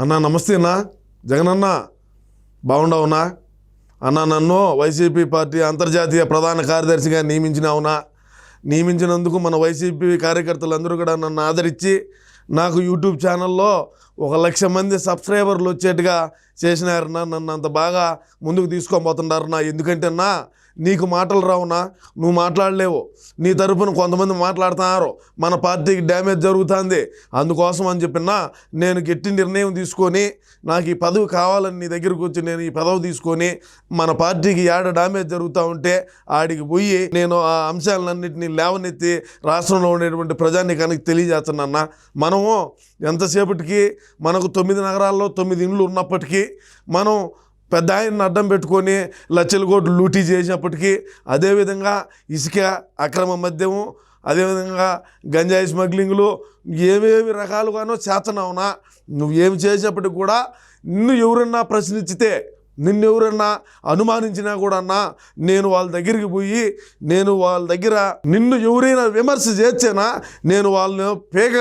అన్నా నమస్తే అన్నా. జగనన్న బాగుండవునా? అన్న నన్ను వైసీపీ పార్టీ అంతర్జాతీయ ప్రధాన కార్యదర్శిగా నియమించినావునా? నియమించినందుకు మన వైసీపీ కార్యకర్తలందరూ కూడా నన్ను ఆదరించి నాకు యూట్యూబ్ ఛానల్లో ఒక లక్ష మంది సబ్స్క్రైబర్లు వచ్చేట్టుగా చేసినారన్నా. నన్ను అంత బాగా ముందుకు తీసుకొని పోతున్నారన్నా. ఎందుకంటే అన్నా నీకు మాటలు రావునా? నువ్వు మాట్లాడలేవు. నీ తరపున కొంతమంది మాట్లాడుతున్నారు. మన పార్టీకి డ్యామేజ్ జరుగుతుంది. అందుకోసం అని చెప్పినా నేను గట్టి నిర్ణయం తీసుకొని నాకు ఈ పదవి కావాలని నీ దగ్గరకు వచ్చి నేను ఈ పదవి తీసుకొని మన పార్టీకి ఏడ డ్యామేజ్ జరుగుతూ ఉంటే ఆడికి పోయి నేను ఆ అంశాలన్నింటినీ లేవనెత్తి రాష్ట్రంలో ఉండేటువంటి ప్రజానికానికి తెలియజేస్తున్నా మనము ఎంతసేపటికి మనకు తొమ్మిది నగరాల్లో తొమ్మిది ఇండ్లు ఉన్నప్పటికీ మనం పెద్ద ఆయన్ని అడ్డం పెట్టుకొని లక్షల కోట్లు లూటీ చేసినప్పటికీ అదేవిధంగా ఇసుక అక్రమ మద్యము అదేవిధంగా గంజాయి స్మగ్లింగ్లు ఏమేమి రకాలుగానో చేతనవునా? నువ్వు ఏమి చేసేప్పటికి కూడా నిన్ను ఎవరన్నా ప్రశ్నించితే నిన్నెవరన్నా అనుమానించినా కూడా అన్నా నేను వాళ్ళ దగ్గరికి పోయి నేను వాళ్ళ దగ్గర నిన్ను ఎవరైనా విమర్శ చేర్చేనా నేను వాళ్ళని పేగ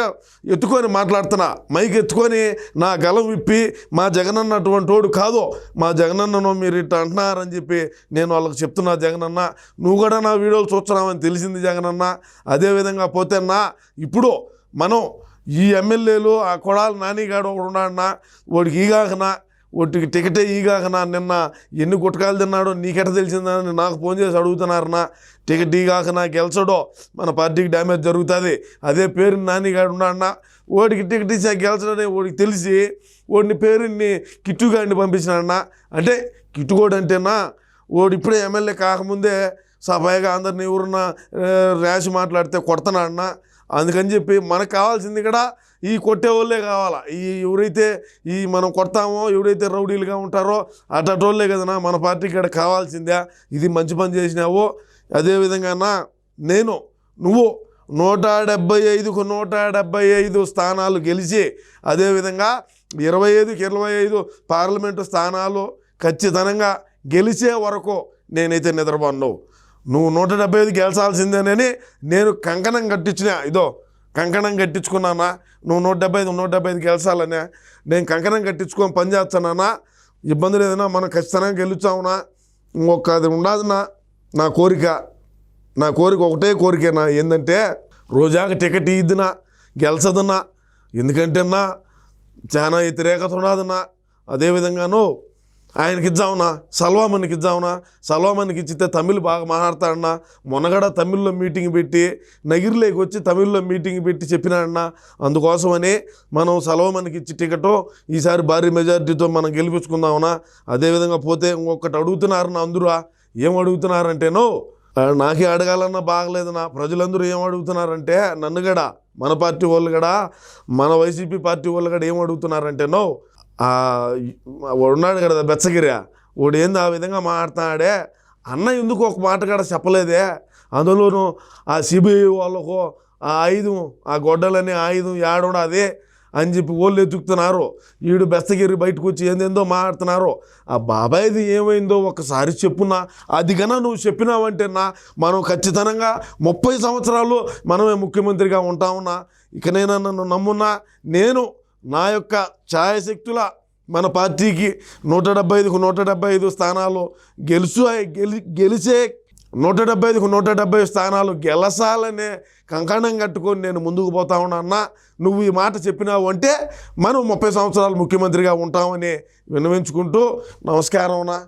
ఎత్తుకొని మాట్లాడుతున్నా. మైక్ ఎత్తుకొని నా గలం విప్పి మా జగనన్న అటువంటి వాడు కాదు. మా జగనన్నను మీరు ఇట్లా అంటున్నారని చెప్పి నేను వాళ్ళకి చెప్తున్నా జగనన్న. నువ్వు కూడా నా వీడియోలు చూస్తున్నావని తెలిసింది జగనన్న. అదేవిధంగా నా ఇప్పుడు మనం ఈ ఎమ్మెల్యేలు ఆ కొడాలి నానిగాడు ఒకడు ఉన్నాడన్నా వాడికి ఈగాకనా ఒట్టికి టికెటే ఈగాకనా నిన్న ఎన్ని గుట్టకాలు తిన్నాడో నీకెట తెలిసిందని నాకు ఫోన్ చేసి అడుగుతున్నారనా టికెట్ ఈగాకనా గెలిచడో మన పార్టీకి డ్యామేజ్ జరుగుతుంది. అదే పేరు నానిగాడు ఉన్నాడన్నా. వాడికి టికెట్ ఇచ్చా గెలిచడని వాడికి తెలిసి వాడిని పేరుని కిట్టుగాడిని పంపించినాడన్నా. అంటే కిట్టుగోడు అంటేనా? ఓడిప్పుడే ఇప్పుడే ఎమ్మెల్యే కాకముందే సభాయిగా అందరిని ఎవరన్నా ర్యాష్ మాట్లాడితే కొడతానన్నా అందుకని చెప్పి మనకు కావాల్సింది కూడా ఈ కొట్టేవాళ్ళే కావాలా. ఈ ఎవరైతే ఈ మనం కొడతామో ఎవరైతే రౌడీలుగా ఉంటారో అటోళ్ళే కదనా మన పార్టీకి ఇక్కడ కావాల్సిందే. ఇది మంచి పని చేసినావు. అదేవిధంగా నేను నువ్వు నూట డెబ్బై ఐదుకు నూట డెబ్బై ఐదు స్థానాలు గెలిచి అదేవిధంగా ఇరవై ఐదుకి ఇరవై ఐదు పార్లమెంటు స్థానాలు ఖచ్చితంగా గెలిచే వరకు నేనైతే నిద్రపోను. నువ్వు నూట డెబ్బై ఐదు గెలిచాల్సిందేనని నేను కంకణం కట్టించిన. ఇదో కంకణం కట్టించుకున్నానా? నువ్వు నూట డెబ్బై ఐదు నూట డెబ్బై ఐదు గెలిచాలనే. నేను కంకణం కట్టించుకొని పని చేస్తానా ఇబ్బంది లేదన్నా మనం ఖచ్చితంగా గెలుచావునా ఇంకొక అది ఉండదునా నా కోరిక. నా కోరిక ఒకటే కోరికేనా? ఏంటంటే రోజాకి టికెట్ ఇద్దునా గెలిచదన్నా ఎందుకంటేనా చాలా వ్యతిరేకత ఉన్నదన్నా. అదేవిధంగాను ఆయనకి ఇద్దామన్నా సల్వామన్కి ఇద్దామన్నా సల్వామన్కి ఇచ్చితే తమిళ్ బాగా మాట్లాడతాడన్నా? మొన్నగడ తమిళ్ళో మీటింగ్ పెట్టి నగిరిలోకి వచ్చి తమిళ్ళో మీటింగ్ పెట్టి చెప్పినాడన్నా? అందుకోసమని మనం సల్వామన్కి ఇచ్చి టికెట్ ఈసారి భారీ మెజారిటీతో మనం గెలిపించుకుందామన్నా అదేవిధంగా పోతే ఇంకొకటి అడుగుతున్నారన్నా అందరూ ఏం అడుగుతున్నారంటేనో నాకే అడగాలన్నా బాగలేదన్నా ప్రజలందరూ ఏం అడుగుతున్నారంటే నన్ను కూడా మన పార్టీ వాళ్ళు కూడా మన వైసీపీ పార్టీ వాళ్ళు కూడా ఏం అడుగుతున్నారంటేనో ఉన్నాడు కదా బెచ్చగిరి. వాడు ఏంది ఆ విధంగా మాట్లాడుతున్నాడే అన్న ఎందుకు ఒక మాట కూడా చెప్పలేదే? అందులోనూ ఆ సిబిఐ వాళ్ళకు ఆ ఆయుధం ఆ గొడ్డలని ఆయుధం ఏడుండ అదే అని చెప్పి వాళ్ళు ఎత్తుకుతున్నారు. వీడు బెస్తగిరి బయటకు వచ్చి ఏందేందో మాట్లాడుతున్నారు. ఆ బాబాయ్ది ఏమైందో ఒకసారి చెప్పున్నా. అది కన్నా నువ్వు చెప్పినావంటే నా మనం ఖచ్చితంగా ముప్పై సంవత్సరాలు మనమే ముఖ్యమంత్రిగా ఉంటామన్నా ఇకనైనా నన్ను నమ్మున్నా. నేను నా యొక్క ఛాయశక్తుల మన పార్టీకి నూట డెబ్బై ఐదుకు నూట డెబ్బై ఐదు స్థానాలు గెలుసు గెలి గెలిచే నూట డెబ్బై ఐదుకు నూట డెబ్బై స్థానాలు గెలసాలనే కంకణం కట్టుకొని నేను ముందుకు పోతా ఉన్నా. నువ్వు ఈ మాట చెప్పినావు అంటే మనం ముప్పై సంవత్సరాలు ముఖ్యమంత్రిగా ఉంటామని విన్నవించుకుంటూ నమస్కారం